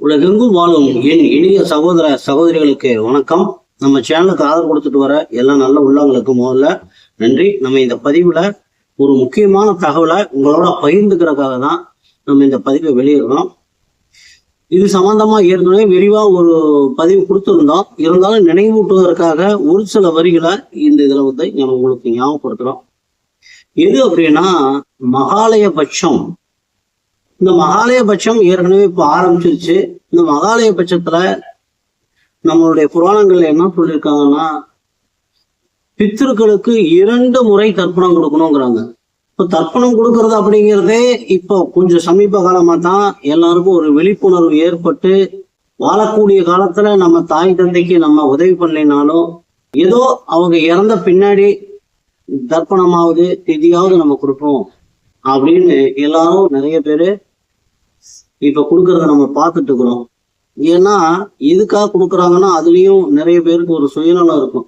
உலகெங்கும் வாழும் என் இனிய சகோதர சகோதரிகளுக்கு வணக்கம். நம்ம சேனலுக்கு ஆதரவு கொடுத்துட்டு வர எல்லா நல்ல உள்ளவங்களுக்கு முதல்ல நன்றி. நம்ம இந்த பதிவுல ஒரு முக்கியமான தகவலை உங்களோட பகிர்ந்துக்கிறதுக்காக தான் நம்ம இந்த பதிவை வெளியிடுறோம். இது சம்பந்தமா ஏற்கனவே விரிவா ஒரு பதிவு கொடுத்துருந்தோம். இருந்தாலும் நினைவூட்டுவதற்காக ஒரு சில வரிகளை இந்த இதுல வந்து நம்ம உங்களுக்கு ஞாபகப்படுத்துறோம். எது அப்படின்னா மகாலய பட்சம் இந்த மகாலயபட்சம் ஏற்கனவே இப்போ ஆரம்பிச்சிருச்சு. இந்த மகாலய பட்சத்துல நம்மளுடைய புராணங்கள்ல என்ன சொல்லியிருக்காங்கன்னா பித்திருக்களுக்கு இரண்டு முறை தர்ப்பணம் கொடுக்கணுங்கிறாங்க. இப்போ தர்ப்பணம் கொடுக்கறது அப்படிங்கிறதே இப்போ கொஞ்சம் சமீப காலமா தான் எல்லாருக்கும் ஒரு விழிப்புணர்வு ஏற்பட்டு வாழக்கூடிய காலத்துல நம்ம தாய் தந்தைக்கு நம்ம உதவி பண்ணலைனாலும் ஏதோ அவங்க இறந்த பின்னாடி தர்ப்பணமாவது திதியாவது நம்ம கொடுப்போம் அப்படின்னு எல்லாரும் நிறைய பேரு இப்போ கொடுக்கறத நம்ம பார்த்துட்டு இருக்கிறோம். ஏன்னா எதுக்காக கொடுக்குறாங்கன்னா அதுலேயும் நிறைய பேருக்கு ஒரு சுயநலம் இருக்கும்.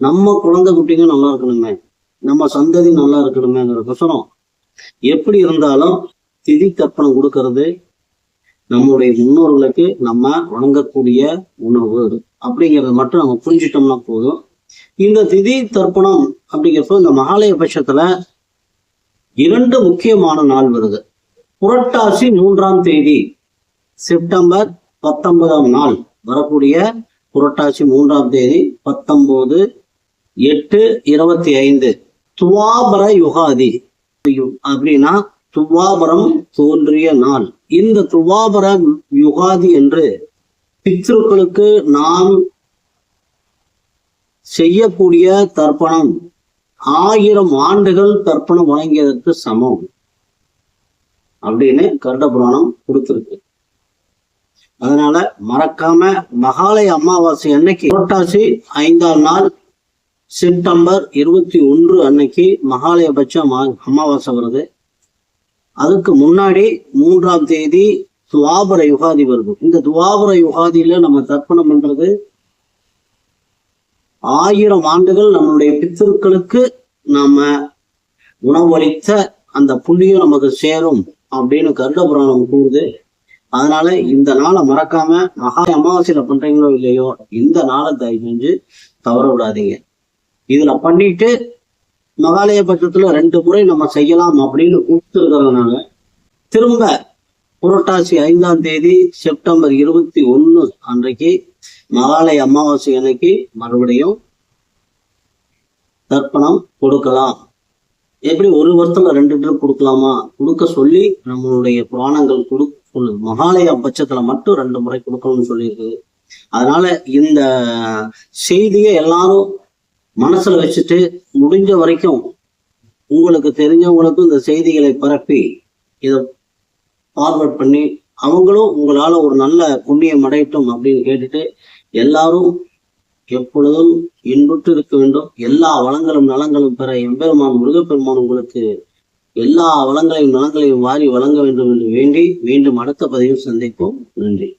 நம்ம குழந்தை குட்டிங்க நல்லா இருக்கணுமே. நம்ம சந்ததி நல்லா இருக்கணுமேங்கிறதுக்கோசரம் எப்படி இருந்தாலும் திதி தர்ப்பணம் கொடுக்கறது நம்மளுடைய முன்னோர்களுக்கு நம்ம வழங்கக்கூடிய உணவு. அப்படிங்கிறத மட்டும் நம்ம புரிஞ்சிட்டோம்னா போதும். இந்த திதி தர்ப்பணம் அப்படிங்கிறப்போ இந்த மகாலய பட்சத்துல இரண்டு முக்கியமான நாள் வருது. புரட்டாசி மூன்றாம் தேதி செப்டம்பர் பத்தொன்பதாம் நாள் வரக்கூடிய புரட்டாசி மூன்றாம் தேதி பத்தொன்பது எட்டு இருபத்தி ஐந்து துவாபர யுகாதி. அப்படின்னா துவாபரம் தோன்றிய நாள். இந்த துவாபர யுகாதி என்று பித்ருக்களுக்கு நாம் செய்யக்கூடிய தர்ப்பணம். ஆயிரம் ஆண்டுகள் தர்ப்பணம் வழங்கியதற்கு சமம். அப்படின்னு கருட புராணம் கொடுத்துருக்கு. அதனால மறக்காம மகாலய அமாவாசை அன்னைக்கு புரட்டாசி ஐந்தாம் நாள் செப்டம்பர் இருபத்தி ஒன்று அன்னைக்கு மகாலயபட்சம் அமாவாசை வருது. அதுக்கு முன்னாடி மூன்றாம் தேதி துவாபர யுகாதி வருது. இந்த துவாபர யுகாதியில நம்ம தர்ப்பணம் பண்றது ஆயிரம் ஆண்டுகள் நம்மளுடைய பித்திருக்களுக்கு நாம உணவளித்த அந்த புள்ளியும் நமக்கு சேரும். அப்படின்னு கருட புராணம் கூறுது. அதனால இந்த நாளை மறக்காம மகா அமாவாசையில பண்றீங்களோ இல்லையோ இந்த நாளை தயவு செஞ்சு தவற விடாதீங்க. இதுல பண்ணிட்டு மகாலய பட்சத்துல ரெண்டு முறை நம்ம செய்யலாம் அப்படின்னு கூப்பிட்டுருக்கிறதுனால திரும்ப புரட்டாசி ஐந்தாம் தேதி செப்டம்பர் இருபத்தி ஒன்னு அன்றைக்கு மகாலய அமாவாசை அன்னைக்கு மறுபடியும் தர்ப்பணம் கொடுக்கலாம். எப்படி ஒரு வருத்தம் ரெண்டு ட்ரிப் கொடுக்கலாமா? கொடுக்க சொல்லி நம்மளுடைய புராணங்கள் கொடு மகாலய பட்சத்துல மட்டும் ரெண்டு முறை கொடுக்கணும்னு சொல்லியிருக்கு அதனால இந்த செய்தியை எல்லாரும் மனசுல வச்சுட்டு முடிஞ்ச வரைக்கும் உங்களுக்கு தெரிஞ்சவங்களுக்கும் இந்த செய்திகளை பரப்பி இதை ஃபார்வர்ட் பண்ணி அவங்களும் உங்களால ஒரு நல்ல புண்ணியம் அடையட்டும் அப்படின்னு கேட்டுட்டு எல்லாரும் எப்பொழுதும் இன்புற்று இருக்க வேண்டும். எல்லா வளங்களும் நலங்களும் பெற எம்பெருமான் முருகப்பெருமான் உங்களுக்கு எல்லா வளங்களையும் நலங்களையும் வாரி வழங்க வேண்டும் என்று வேண்டி மீண்டும் அடுத்த பதிவில் சந்திப்போம். நன்றி.